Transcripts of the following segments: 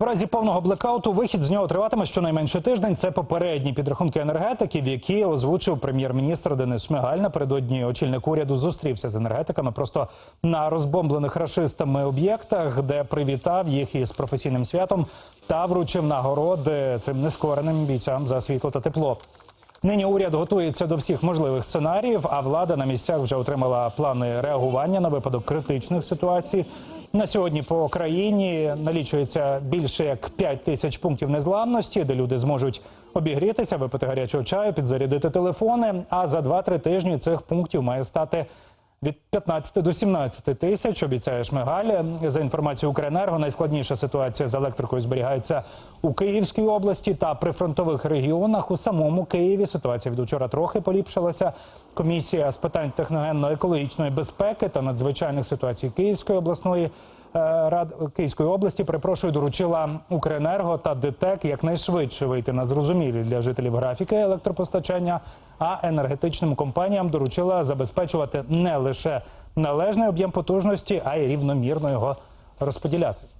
В разі повного блекауту вихід з нього триватиме щонайменше тиждень. Це попередні підрахунки енергетиків, які озвучив прем'єр-міністр Денис Шмигаль. Напередодні очільник уряду зустрівся з енергетиками просто на розбомблених рашистами об'єктах, де привітав їх із професійним святом та вручив нагороди цим нескореним бійцям за світло та тепло. Нині уряд готується до всіх можливих сценаріїв, а влада на місцях вже отримала плани реагування на випадок критичних ситуацій. На сьогодні по країні налічується більше як 5 тисяч пунктів незламності, де люди зможуть обігрітися, випити гарячого чаю, підзарядити телефони. А за 2-3 тижні цих пунктів має стати від 15 до 17 тисяч, обіцяє Шмигаль. За інформацією Укренерго, найскладніша ситуація з електрикою зберігається у Київській області та прифронтових регіонах. У самому Києві ситуація від учора трохи поліпшилася. Комісія з питань техногенно-екологічної безпеки та надзвичайних ситуацій Київської обласної рад Київської області перепрошую, доручила Укренерго та ДТЕК якнайшвидше вийти на зрозумілі для жителів графіки електропостачання. А енергетичним компаніям доручила забезпечувати не лише належний об'єм потужності, а й рівномірно його розподіляти.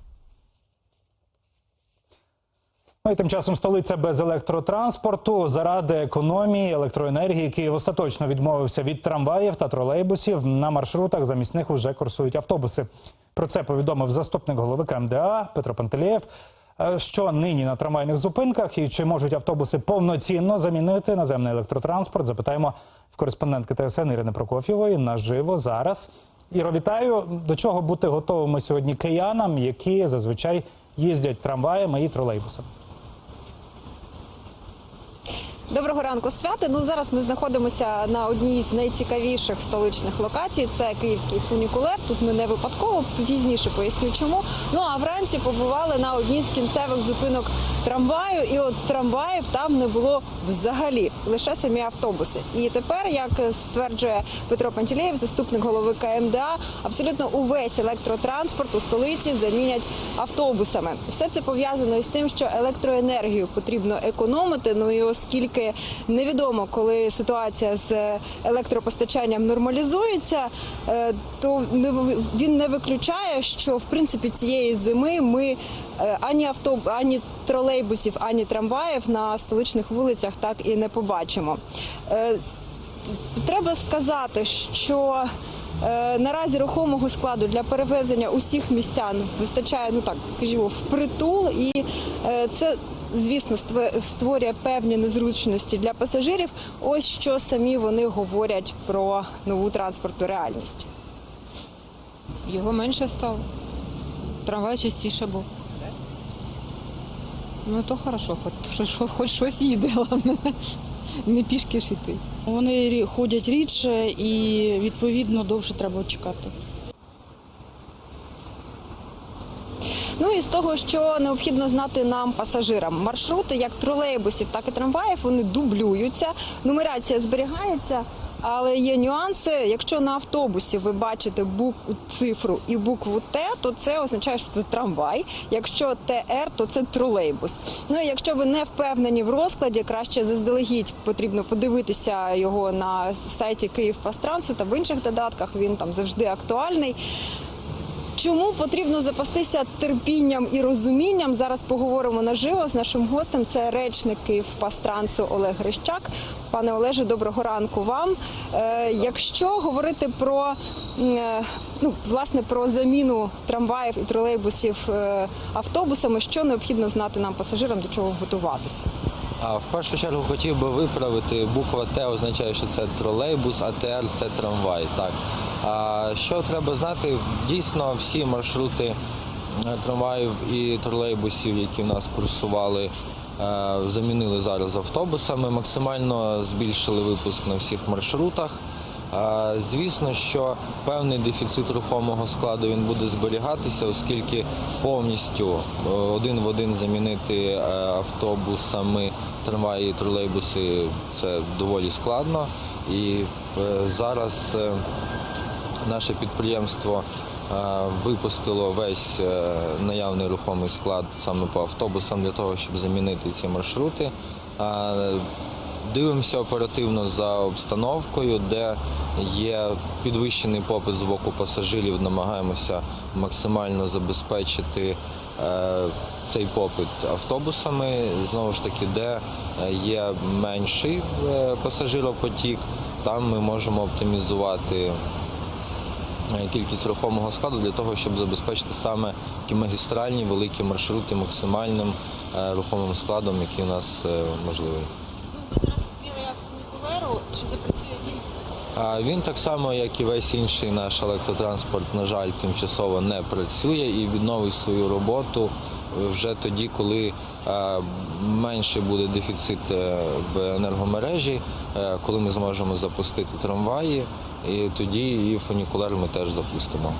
Ну і тим часом столиця без електротранспорту заради економії електроенергії Київ остаточно відмовився від трамваїв та тролейбусів. На маршрутах замість них уже курсують автобуси. Про це повідомив заступник голови КМДА Петро Пантелєєв. Е, Що нині на трамвайних зупинках і чи можуть автобуси повноцінно замінити наземний електротранспорт? Запитаємо в кореспондентки ТСН Ірини Прокоф'євої наживо зараз. Іро, вітаю. До чого бути готовими сьогодні киянам, які зазвичай їздять трамваями і тролейбусами? Доброго ранку, святи. Ну зараз ми знаходимося на одній з найцікавіших столичних локацій. Це київський фунікулер. Тут ми не випадково пізніше поясню, чому. Ну а вранці побували на одній з кінцевих зупинок трамваю, і от трамваїв там не було взагалі, лише самі автобуси. І тепер, як стверджує Петро Пантелєєв, заступник голови КМДА, абсолютно увесь електротранспорт у столиці замінять автобусами. Все це пов'язано із тим, що електроенергію потрібно економити. Ну і оскільки невідомо, коли ситуація з електропостачанням нормалізується, е, то він не виключає, що в принципі цієї зими ми е, ані авто, ані тролейбусів, ані трамваїв на столичних вулицях так і не побачимо. Е, Треба сказати, що е, наразі рухомого складу для перевезення усіх містян вистачає, ну так скажімо, впритул, і е, це. Звісно, створює певні незручності для пасажирів. Ось що самі вони говорять про нову транспортну реальність. Його менше стало. Трамвай частіше був. Ну то хорошо, хоч, хоч, хоч щось їде, головне. Не пішки ж йти. Вони ходять рідше і відповідно довше треба чекати. Ну і з того, що необхідно знати нам пасажирам, маршрути як тролейбусів, так і трамваїв, вони дублюються. Нумерація зберігається. Але є нюанси. Якщо на автобусі ви бачите букву цифру і букву Т, то це означає, що це трамвай. Якщо ТР, то це тролейбус. Ну і якщо ви не впевнені в розкладі, краще заздалегідь потрібно подивитися його на сайті Київпастрансу та в інших додатках. Він там завжди актуальний. Чому потрібно запастися терпінням і розумінням? Зараз поговоримо наживо з нашим гостем. Це речник Київпастрансу Олег Грищак. Пане Олеже, доброго ранку вам. Е, якщо говорити про е, ну, власне про заміну трамваїв і тролейбусів е, автобусами, що необхідно знати нам пасажирам, до чого готуватися? А в першу чергу хотів би виправити, буква Т означає, що це тролейбус, а ТР це трамвай. Так. Що треба знати? Дійсно, всі маршрути е, трамваїв і тролейбусів, які в нас курсували, е, замінили зараз автобусами. Максимально збільшили випуск на всіх маршрутах. Звісно, що певний дефіцит рухомого складу він буде зберігатися, оскільки повністю е, один в один замінити е, автобусами, трамваї і тролейбуси це доволі складно. І е, зараз е, наше підприємство е, випустило весь е, наявний рухомий склад саме по автобусам для того, щоб замінити ці маршрути. Е, Дивимося оперативно за обстановкою, де є підвищений попит з боку пасажирів, намагаємося максимально забезпечити цей попит автобусами, знову ж таки, де є менший пасажиропотік, там ми можемо оптимізувати кількість рухомого складу для того, щоб забезпечити саме такі магістральні великі маршрути максимальним е, рухомим складом, який у нас е, можливий. Ну ми зараз біля фунікулеру. Чи запрацює він? А Він так само, як і весь інший наш електротранспорт, на жаль, тимчасово не працює і відновить свою роботу вже тоді, коли е, менше буде дефіцит е, в енергомережі, е, коли ми зможемо запустити трамваї, і тоді і фунікулер ми теж запустимо.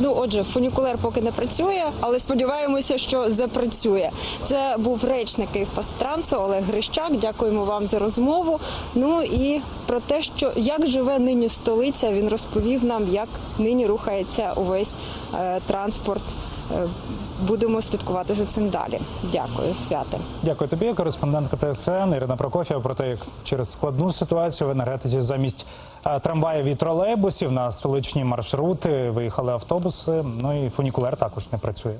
Ну, отже, фунікулер поки не працює, але сподіваємося, що запрацює. Це був речник Київпастрансу Олег Грищак. Дякуємо вам за розмову. Ну і про те, що як живе нині столиця, він розповів нам, як нині рухається увесь е, транспорт. Е, будемо слідкувати за цим далі. Дякую, святе. Дякую тобі, кореспондентка ТСН Ірина Прокофєва, про те, як через складну ситуацію в енергетиці замість е, трамваїв і тролейбусів на столичні маршрути виїхали автобуси. Ну і фунікулер також не працює.